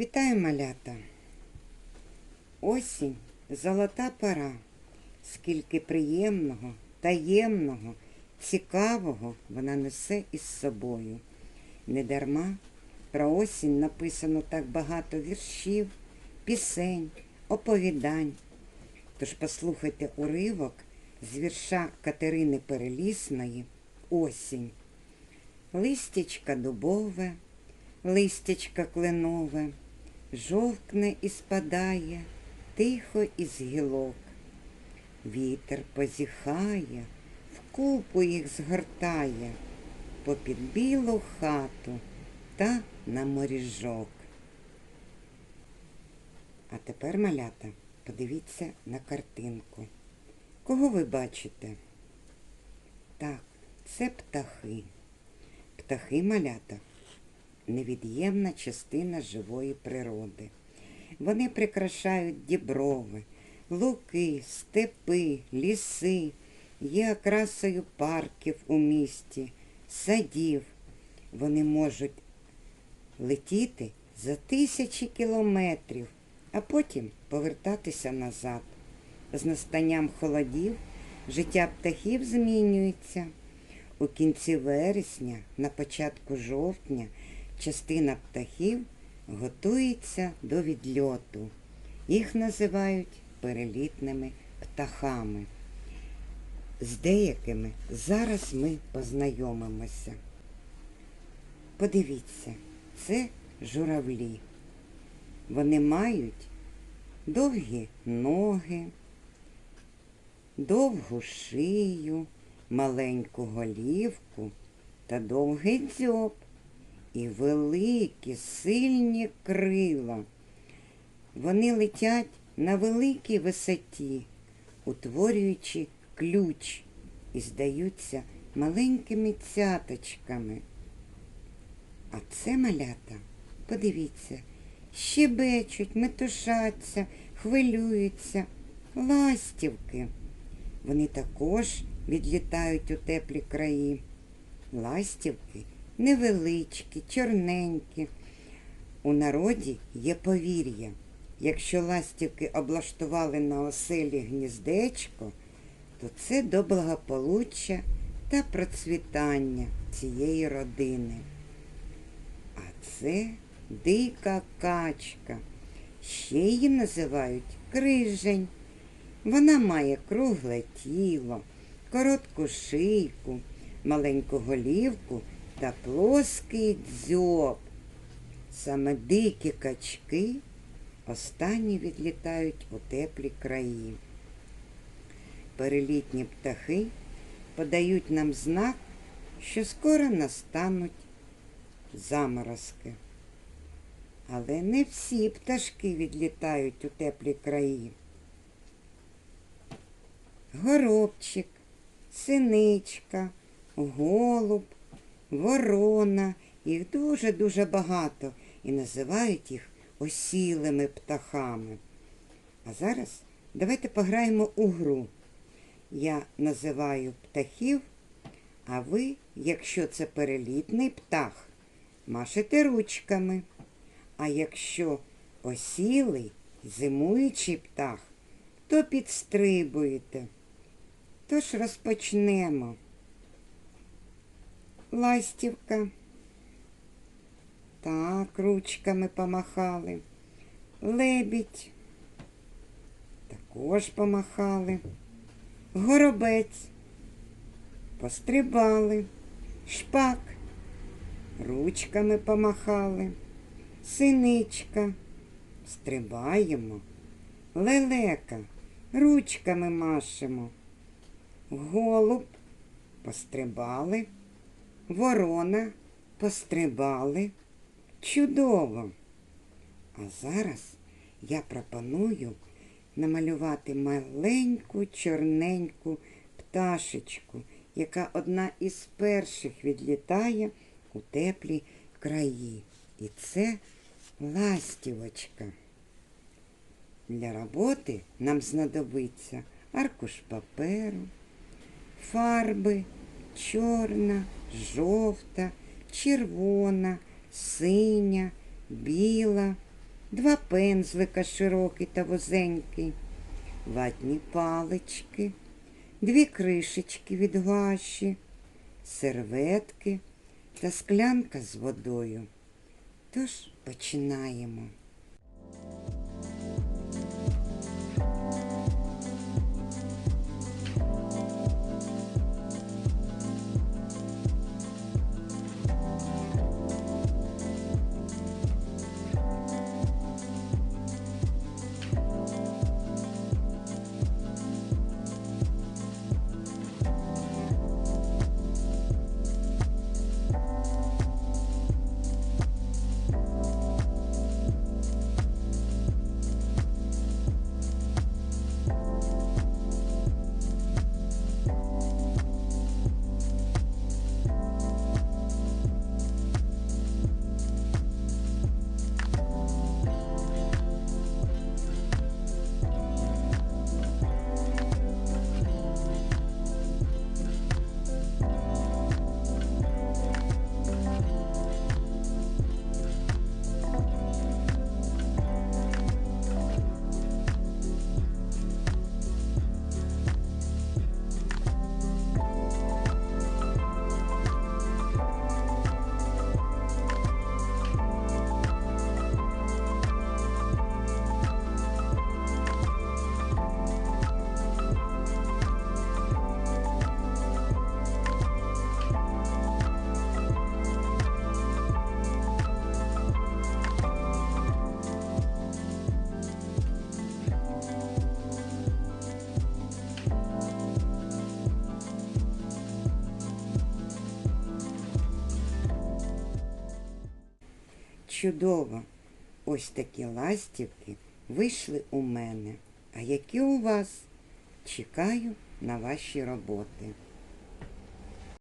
Вітаю, малята! Осінь золота пора. Скільки приємного, таємного, цікавого вона несе із собою. Недарма про осінь написано так багато віршів, пісень, оповідань. Тож послухайте уривок з вірша Катерини Перелісної Осінь. Листячка дубове, листячка кленове, жовкне і спадає тихо із гілок. Вітер позіхає, вкупу їх згортає попід білу хату та на моріжок. А тепер, малята, подивіться на картинку. Кого ви бачите? Так, це птахи. Птахи малята невід'ємна частина живої природи. Вони прикрашають діброви, луки, степи, ліси, є окрасою парків у місті, садів. Вони можуть летіти за тисячі кілометрів, а потім повертатися назад. З настанням холодів життя птахів змінюється. У кінці вересня, на початку жовтня, частина птахів готується до відльоту. Їх називають перелітними птахами. З деякими зараз ми познайомимося. Подивіться, це журавлі. Вони мають довгі ноги, довгу шию, маленьку голівку та довгий дзьоб і великі сильні крила. Вони летять на великій висоті, утворюючи ключ і здаються маленькими цяточками. А це малята, подивіться, щебечуть, метушаться, хвилюються, ластівки. Вони також відлітають у теплі краї. Ластівки невеличкі, чорненькі. У народі є повір'я. Якщо ластівки облаштували на оселі гніздечко, то це до благополуччя та процвітання цієї родини. А це дика качка. Ще її називають крижень. Вона має кругле тіло, коротку шийку, маленьку голівку та плоский дзьоб. Саме дикі качки останні відлітають у теплі краї. Перелітні птахи подають нам знак, що скоро настануть заморозки. Але не всі пташки відлітають у теплі краї. Горобчик, синичка, голуб, ворона, їх дуже-дуже багато і називають їх осілими птахами. А зараз давайте пограємо у гру. Я називаю птахів, а ви, якщо це перелітний птах, машете ручками. А якщо осілий, зимуючий птах, то підстрибуєте. Тож розпочнемо. Ластівка. Так, ручками помахали. Лебідь. Також помахали. Горобець. Пострибали. Шпак. Ручками помахали. Синичка. Стрибаємо. Лелека. Ручками машемо. Голуб. Пострибали. Ворона. Пострибали. Чудово! А зараз я пропоную намалювати маленьку чорненьку пташечку, яка одна із перших відлітає у теплі краї. І це ластівочка. Для роботи нам знадобиться аркуш паперу, фарби чорна, жовта, червона, синя, біла, два пензлика широкий та вузенький, ватні палички, дві кришечки від гуаші, серветки та склянка з водою. Тож починаємо. Чудово! Ось такі ластівки вийшли у мене. А які у вас? Чекаю на ваші роботи.